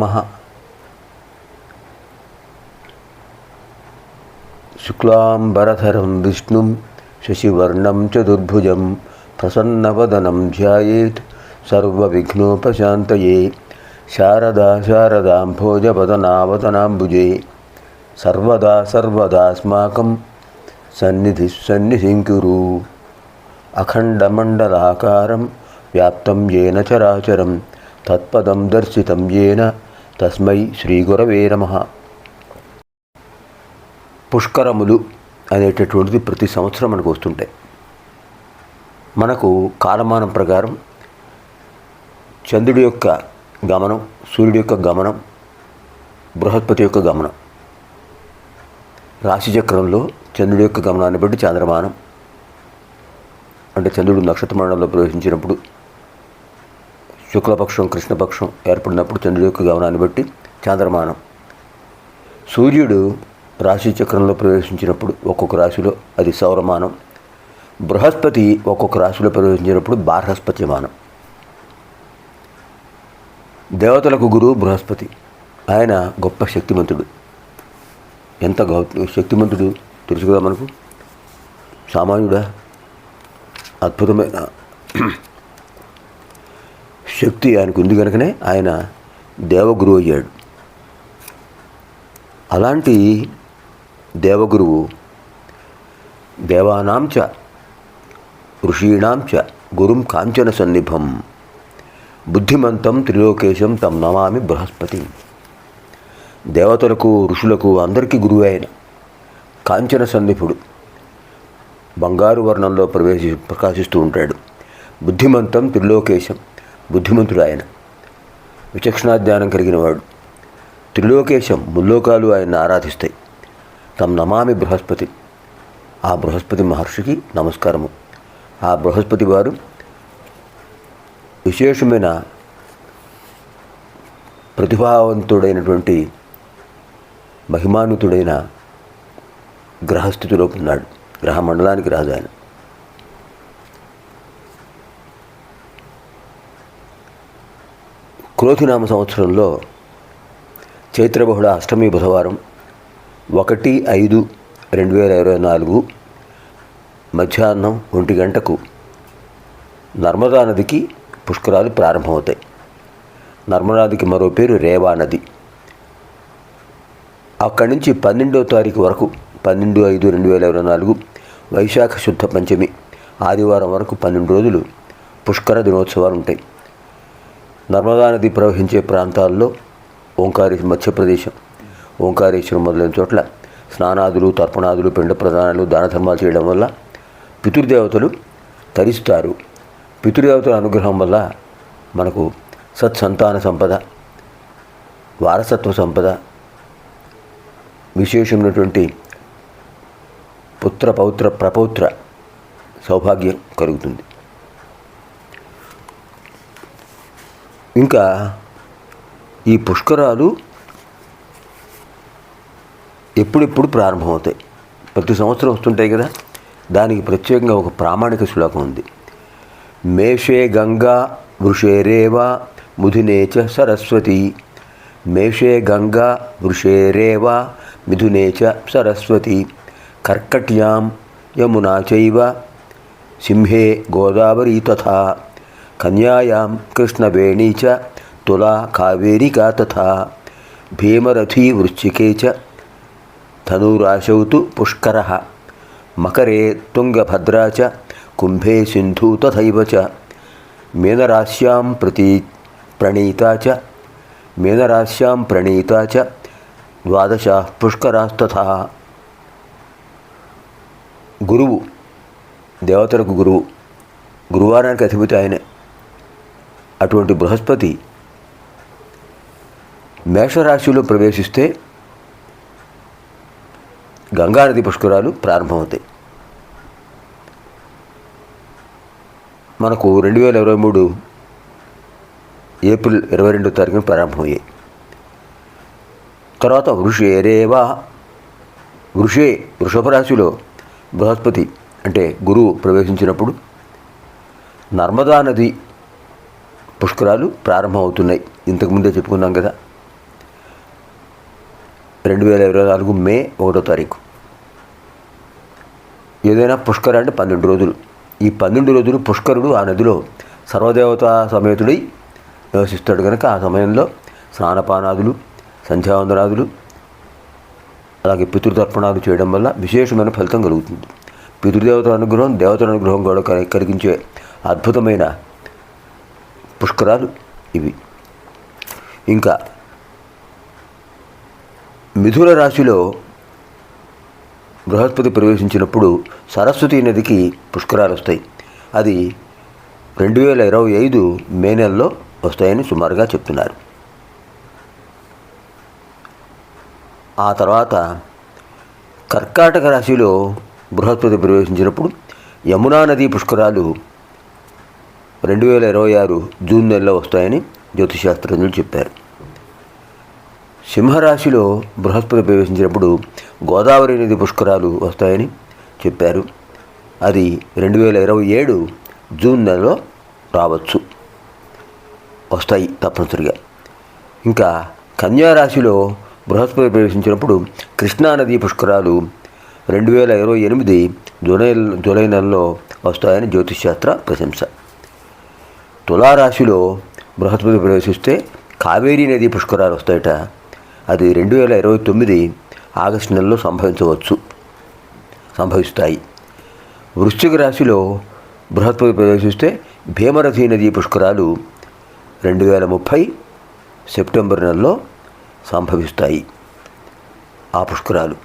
నమ. శుక్లాంబరధరం విష్ణుం శశివర్ణం చతుర్భుజం ప్రసన్నవదనం ధ్యాయేత్ సర్వవిఘ్నోపశాంతయే. శారదా శారదాంభోజపదనావతనాంబుజే సర్వదా సర్వదాస్మాకం సన్నిధి సన్నిధింకురు అఖండమండలాకారం వ్యాప్తం ఏన చరాచరం తత్పదం దర్శితం ఏన తస్మై శ్రీగురవే నమ. పుష్కరములు అనేటటువంటిది ప్రతి సంవత్సరం మనకు వస్తుంటాయి. మనకు కాలమానం ప్రకారం చంద్రుడి యొక్క గమనం సూర్యుడి యొక్క గమనం బృహస్పతి యొక్క గమనం. రాశిచక్రంలో చంద్రుడి యొక్క గమనాన్ని బట్టి చంద్రమానం అంటే చంద్రుడు నక్షత్ర మండలంలో ప్రవేశించినప్పుడు శుక్లపక్షం కృష్ణపక్షం ఏర్పడినప్పుడు చంద్రుడి యొక్క గమనాన్ని బట్టి చాంద్రమానం. సూర్యుడు రాశి చక్రంలో ప్రవేశించినప్పుడు ఒక్కొక్క రాశిలో అది సౌరమానం. బృహస్పతి ఒక్కొక్క రాశిలో ప్రవేశించినప్పుడు బార్హస్పత్యమానం దేవతలకు గురువు బృహస్పతి. ఆయన గొప్ప శక్తిమంతుడు. ఎంత గౌ శక్తిమంతుడు తెలుసు కదా మనకు? సామాన్యుడా? అద్భుతమైన శక్తి ఆయనకు ఉంది కనుకనే ఆయన దేవగురువు అయ్యాడు. అలాంటి దేవగురువు దేవానాంచ ఋషీణాంచ గురుం కాంచన సన్నిభం బుద్ధిమంతం త్రిలోకేశం తం నమామి బృహస్పతి. దేవతలకు ఋషులకు అందరికీ గురువు ఆయన. కాంచన సన్నిపుడు బంగారు వర్ణంలో ప్రవేశి ప్రకాశిస్తూ ఉంటాడు. బుద్ధిమంతం త్రిలోకేశం. బుద్ధిమంతుడు ఆయన. విచక్షణాధ్యానం కలిగిన వాడు. త్రిలోకేశం ముల్లోకాలు ఆయన ఆరాధిస్తాయి. తమ నమామి బృహస్పతి. ఆ బృహస్పతి మహర్షికి నమస్కారము. ఆ బృహస్పతి వారు విశేషమైన ప్రతిభావంతుడైనటువంటి మహిమానుతుడైన గ్రహస్థితిలో ఉన్నాడు. గ్రహ మండలానికి రాజు ఆయన. క్రోధినామ సంవత్సరంలో చైత్రబహుళ అష్టమి బుధవారం ఒకటి ఐదు రెండు వేల ఇరవై నాలుగు మధ్యాహ్నం ఒంటి గంటకు నర్మదా నదికి పుష్కరాలు ప్రారంభమవుతాయి. నర్మదా నదికి మరో పేరు రేవా నది. అక్కడి నుంచి పన్నెండో తారీఖు వరకు పన్నెండు ఐదు రెండు వేల ఇరవై నాలుగు వైశాఖ శుద్ధ పంచమి ఆదివారం వరకు పన్నెండు రోజులు పుష్కర దినోత్సవాలు ఉంటాయి. నర్మదా నది ప్రవహించే ప్రాంతాల్లో ఓంకారి మధ్యప్రదేశం. ఓంకారేశ్వరం మొదలైన చోట్ల స్నానాదులు తర్పణాదులు పిండ ప్రదానాలు దాన ధర్మాలు చేయడం వల్ల పితృదేవతలు తరిస్తారు. పితృదేవతల అనుగ్రహం వల్ల మనకు సత్సంతాన సంపద వారసత్వ సంపద విశేషమైనటువంటి పుత్ర పౌత్ర ప్రపౌత్ర సౌభాగ్యం కలుగుతుంది. ఇంకా ఈ పుష్కరాలు ఎప్పుడెప్పుడు ప్రారంభమవుతాయి? ప్రతి సంవత్సరం వస్తుంటాయి కదా? దానికి ప్రత్యేకంగా ఒక ప్రామాణిక శ్లోకం ఉంది. మేషే గంగా వృషేరేవ ముధినే చ సరస్వతి. మేషే గంగా వృషేరేవ మిథునే చ సరస్వతి. కర్కట్యాం యమునా చైవ సింహే గోదావరి తథా. కన్యాయాం కృష్ణవేణీ చ తులా కావేరికా తథా భీమరథీ వృశ్చికే చ ధనురాశౌ తు పుష్కర మకరే తుంగభద్రా చ కుంభే సింధు తథైవ చ మీనరాశ్యాం ప్రతి ప్రణీతా చ మీనరాశ్యాం ప్రణీతా చ ద్వాదశ పుష్కరాస్తథా గురువు దేవతలకు గురువు గురువారానికి అధిపతి ఆయనే అటువంటి బృహస్పతి మేషరాశిలో ప్రవేశిస్తే గంగానది పుష్కరాలు ప్రారంభమవుతాయి. మనకు రెండు వేల ఇరవై మూడు ఏప్రిల్ ఇరవై రెండో తారీఖున ప్రారంభమయ్యాయి. తర్వాత వృషే రేవా వృషే వృషభ రాశిలో బృహస్పతి అంటే గురువు ప్రవేశించినప్పుడు నర్మదా నది పుష్కరాలు ప్రారంభమవుతున్నాయి. ఇంతకుముందే చెప్పుకున్నాం కదా. రెండు వేల ఇరవై నాలుగు మే ఒకటో తారీఖు. ఏదైనా పుష్కర అంటే పన్నెండు రోజులు. ఈ పన్నెండు రోజులు పుష్కరుడు ఆ నదిలో సర్వదేవతా సమేతుడై నివసిస్తాడు కనుక ఆ సమయంలో స్నానపానాదులు సంధ్యావందనాదులు అలాగే పితృతర్పణాలు చేయడం వల్ల విశేషమైన ఫలితం కలుగుతుంది. పితృదేవతల అనుగ్రహం దేవతల అనుగ్రహం కూడా కలిగించే అద్భుతమైన పుష్కరాలు ఇవి. ఇంకా మిథున రాశిలో బృహస్పతి ప్రవేశించినప్పుడు సరస్వతి నదికి పుష్కరాలు వస్తాయి. అది రెండు వేల ఇరవై ఐదు మే నెలలో వస్తాయని సుమారుగా చెప్తున్నారు. ఆ తర్వాత కర్కాటక రాశిలో బృహస్పతి ప్రవేశించినప్పుడు యమునా నదీ పుష్కరాలు రెండు వేల ఇరవై ఆరు జూన్ నెలలో వస్తాయని జ్యోతిశాస్త్రజ్ఞులు చెప్పారు. సింహరాశిలో బృహస్పతి ప్రవేశించినప్పుడు గోదావరి నది పుష్కరాలు వస్తాయని చెప్పారు. అది రెండు వేల ఇరవై ఏడు జూన్ నెలలో రావచ్చు. వస్తాయి తప్పనిసరిగా. ఇంకా కన్యా రాశిలో బృహస్పతి ప్రవేశించినప్పుడు కృష్ణానది పుష్కరాలు రెండు వేల ఇరవై ఎనిమిది జూలై జూలై నెలలో వస్తాయని జ్యోతిష్శాస్త్ర ప్రశంస. తులారాశిలో బృహస్పతి ప్రవేశిస్తే కావేరీ నది పుష్కరాలు వస్తాయట. అది రెండు వేల ఇరవై తొమ్మిది ఆగస్టు నెలలో సంభవించవచ్చు. సంభవిస్తాయి. వృశ్చిక రాశిలో బృహస్పతి ప్రవేశిస్తే భీమరథి నది పుష్కరాలు రెండు వేల ముప్పై సెప్టెంబర్ నెలలో సంభవిస్తాయి. ఆ పుష్కరాలు.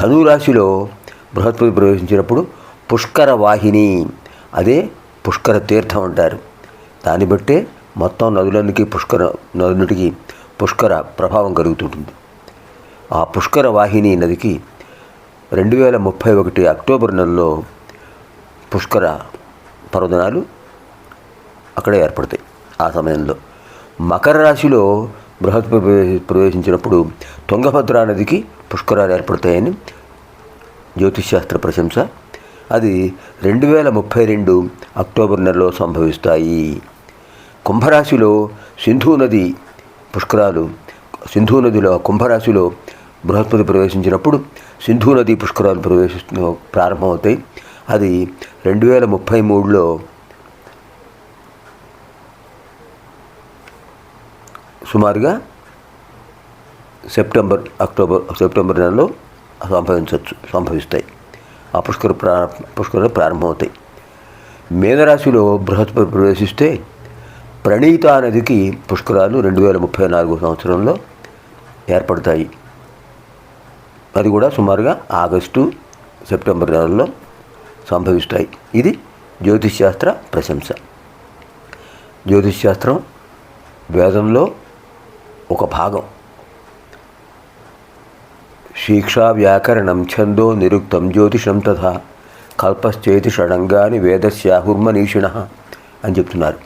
ధనురాశిలో బృహస్పతి ప్రవేశించినప్పుడు పుష్కర వాహిని అదే పుష్కర తీర్థం అంటారు. దాన్ని బట్టే మొత్తం నదులన్నిటికీ పుష్కర నదులన్నిటికీ పుష్కర ప్రభావం కలుగుతుంటుంది. ఆ పుష్కర వాహిని నదికి రెండు వేల ముప్పై ఒకటి అక్టోబర్ నెలలో పుష్కర పర్వదనాలు అక్కడే ఏర్పడతాయి ఆ సమయంలో. మకర రాశిలో బృహస్పతి ప్రవేశ- ప్రవేశించినప్పుడు తుంగభద్రా నదికి పుష్కరాలు ఏర్పడతాయని జ్యోతిష్శాస్త్ర ప్రశంస అది రెండు వేల ముప్పై రెండు అక్టోబర్ నెలలో సంభవిస్తాయి. కుంభరాశిలో సింధు నది పుష్కరాలు సింధు నదిలో కుంభరాశిలో బృహస్పతి ప్రవేశించినప్పుడు సింధు నది పుష్కరాలు ప్రవేశిస్తు ప్రారంభమవుతాయి. అది రెండు వేల ముప్పై మూడులో సుమారుగా సెప్టెంబర్ అక్టోబర్ సెప్టెంబర్ నెలలో సంభవించవచ్చు సంభవిస్తాయి. ఆ పుష్కర ప్రా పుష్కరాలు ప్రారంభమవుతాయి. మేనరాశిలో బృహస్పతి ప్రవేశిస్తే ప్రణీత నదికి పుష్కరాలు రెండు వేల ముప్పై నాలుగు సంవత్సరంలో ఏర్పడతాయి. అది కూడా సుమారుగా ఆగస్టు సెప్టెంబర్ నెలల్లో సంభవిస్తాయి. ఇది జ్యోతిష్శాస్త్ర ప్రశంస. జ్యోతిష్శాస్త్రం వేదంలో ఒక భాగం. శిక్షా వ్యాకరణం ఛందో నిరుక్తం జ్యోతిషం తథా కల్పశ్చేతి షడంగాని వేదస్యాహుర్మనీషిణ అని చెప్తున్నారు.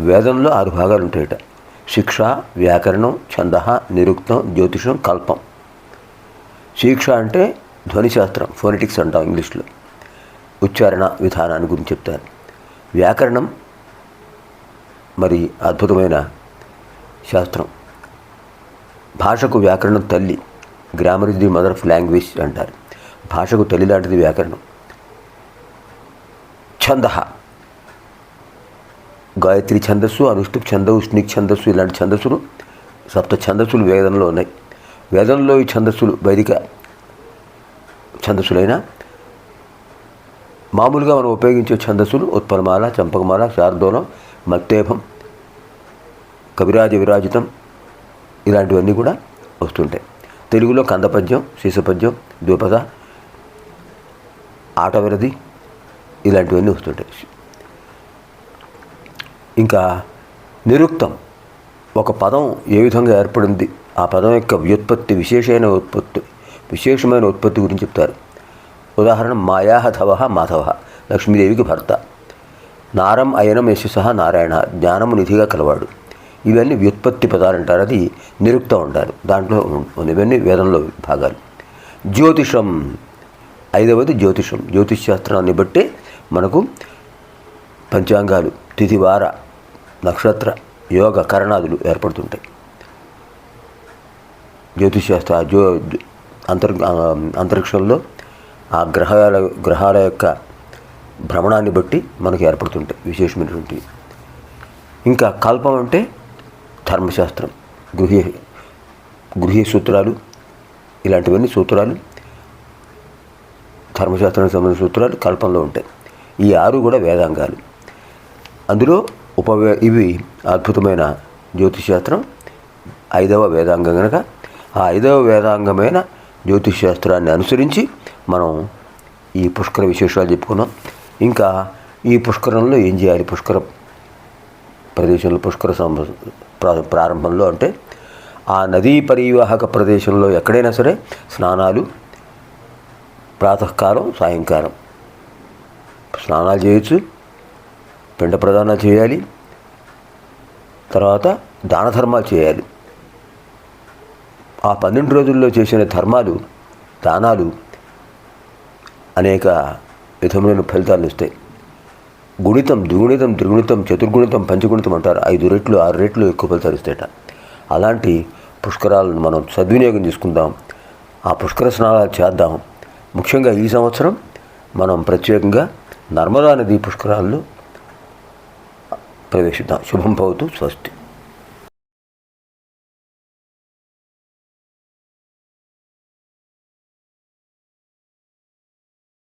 వేదంలో ఆరు భాగాలు ఉంటాయట శిక్ష వ్యాకరణం ఛంద నిరుక్తం జ్యోతిషం కల్పం. శిక్ష అంటే ధ్వనిశాస్త్రం ఫోనెటిక్స్ అంటాం ఇంగ్లీష్లో. ఉచ్చారణ విధానాన్ని గురించి చెప్తారు. వ్యాకరణం మరి అద్భుతమైన శాస్త్రం. భాషకు వ్యాకరణం తల్లి. Grammar is the mother of language అంటారు. భాషకు తల్లిలాంటిది వ్యాకరణం. ఛంద. గాయత్రి ఛందస్సు అనుష్ఠుప్ ఛంద ఉష్ణిక్ ఛందస్సు ఇలాంటి ఛందస్సులు సప్త ఛందస్సులు వేదనలో ఉన్నాయి. వేదంలో ఈ ఛందస్సులు వైదిక ఛందస్సులైనా మామూలుగా మనం ఉపయోగించే ఛందస్సులు ఉత్పలమాల చంపకమాల శార్దోలం మత్తేభం కవిరాజ విరాజితం ఇలాంటివన్నీ కూడా వస్తుంటాయి. తెలుగులో కందపద్యం శిశుపద్యం ద్విపద ఆటవిరది ఇలాంటివన్నీ వస్తుంటాయి. ఇంకా నిరుక్తం ఒక పదం ఏ విధంగా ఏర్పడింది? ఆ పదం యొక్క వ్యుత్పత్తి విశేషమైన ఉత్పత్తి విశేషమైన ఉత్పత్తి గురించి చెప్తారు. ఉదాహరణ మాయాహధవ మాధవ లక్ష్మీదేవికి భర్త. నారం అయనం యశస నారాయణ జ్ఞానము నిధిగా కలవాడు. ఇవన్నీ వ్యుత్పత్తి పదాలు అంటారు. అది నిరుక్తం ఉండాలి దాంట్లో ఇవన్నీ వేదంలో భాగాలు. జ్యోతిషం. ఐదవది జ్యోతిషం. జ్యోతిష్ శాస్త్రాన్ని బట్టి మనకు పంచాంగాలు తిథివార నక్షత్ర యోగ కరణాదులు ఏర్పడుతుంటాయి. జ్యోతిశాస్త్ర జ్యో అంతర్ అంతరిక్షంలో ఆ గ్రహాల గ్రహాల యొక్క భ్రమణాన్ని బట్టి మనకు ఏర్పడుతుంటాయి విశేషమైనటువంటి ఇంకా కల్పం అంటే ధర్మశాస్త్రం గృహ్య గృహ్య సూత్రాలు ఇలాంటివన్నీ సూత్రాలు ధర్మశాస్త్రానికి సంబంధించిన సూత్రాలు కల్పంలో ఉంటాయి. ఈ ఆరు కూడా వేదాంగాలు. అందులో ఉపవే ఇవి అద్భుతమైన జ్యోతిశాస్త్రం ఐదవ వేదాంగం కనుక ఆ ఐదవ వేదాంగమైన జ్యోతిశాస్త్రాన్ని అనుసరించి మనం ఈ పుష్కర విశేషాలు చెప్పుకున్నాం. ఇంకా ఈ పుష్కరంలో ఏం చేయాలి? పుష్కర ప్రదేశంలో పుష్కర సంబంధం ప్రారంభంలో అంటే ఆ నదీ పరివాహక ప్రదేశంలో ఎక్కడైనా సరే స్నానాలు ప్రాతకాలం సాయంకాలం. స్నానాలు చేయొచ్చు పిండ ప్రదానాలు చేయాలి తర్వాత దాన ధర్మాలు చేయాలి. ఆ పన్నెండు రోజుల్లో చేసిన ధర్మాలు దానాలు అనేక విధములైన ఫలితాలను ఇస్తాయి. గుణితం ద్విగుణితం త్రిగుణితం చతుర్గుణితం పంచగుణితం అంటారు. ఐదు రెట్లు ఆరు రెట్లు ఎక్కువ ఫలితాలు ఇస్తాయట. అలాంటి పుష్కరాలను మనం సద్వినియోగం చేసుకుందాం. ఆ పుష్కర స్నానాలు చేద్దాం. ముఖ్యంగా ఈ సంవత్సరం మనం ప్రత్యేకంగా నర్మదా నది పుష్కరాల్లో ప్రవేశిద్దాం. శుభం భవతు స్వస్తి.